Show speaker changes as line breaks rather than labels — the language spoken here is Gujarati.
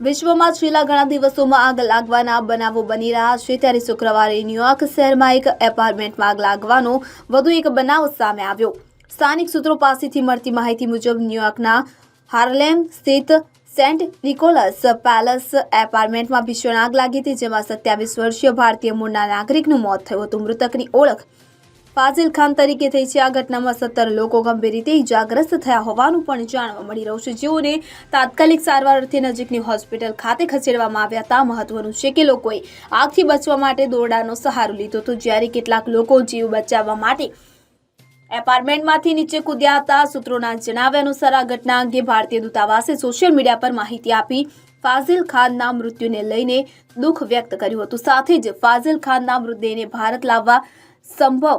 વિશ્વમાં છેલ્લા ઘણા દિવસોમાં આગ લાગવાના બનાવો બની રહ્યા છે. ત્યારે શુક્રવારે ન્યુયોર્ક શહેરમાં એક એપાર્ટમેન્ટમાં આગ લાગવાનો વધુ એક બનાવ સામે આવ્યો. સ્થાનિક સૂત્રો પાસેથી મળતી માહિતી મુજબ ન્યુયોર્કના હાર્લેમ સ્થિત સેન્ટ નિકોલસ પેલેસ એપાર્ટમેન્ટમાં ભીષણ આગ લાગી હતી, જેમાં સત્યાવીસ વર્ષીય ભારતીય મૂળના નાગરિકનું મોત થયું હતું. મૃતકની ઓળખ ફાઝિલ ખાન તરીકે થઈ છે આ ઘટનામાં સત્તર લોકો ગંભીર રીતે ઇજાગ્રસ્ત થયા હોવાનું પણ જાણવા મળી રહ્યું છે. જેઓને તાત્કાલિક સારવાર અર્થે નજીકની હોસ્પિટલ ખાતે ખસેડવામાં આવ્યા હતા. મહત્વનું છે કે લોકોએ આગથી બચવા માટે દોરડાનો સહારો લીધો હતો. જ્યારે કેટલાક લોકો જીવ બચાવવા માટે એપાર્ટમેન્ટમાંથી નીચે કૂદ્યા હતા. સૂત્રોના જણાવ્યા અનુસાર આ ઘટના અંગે ભારતીય દૂતાવાસે સોશિયલ મીડિયા પર માહિતી આપી ફાઝિલ ખાનના મૃત્યુને લઈને દુઃખ વ્યક્ત કર્યું હતું. સાથે જ ફાઝિલ ખાનના મૃતદેહને ભારત લાવવા સંભવ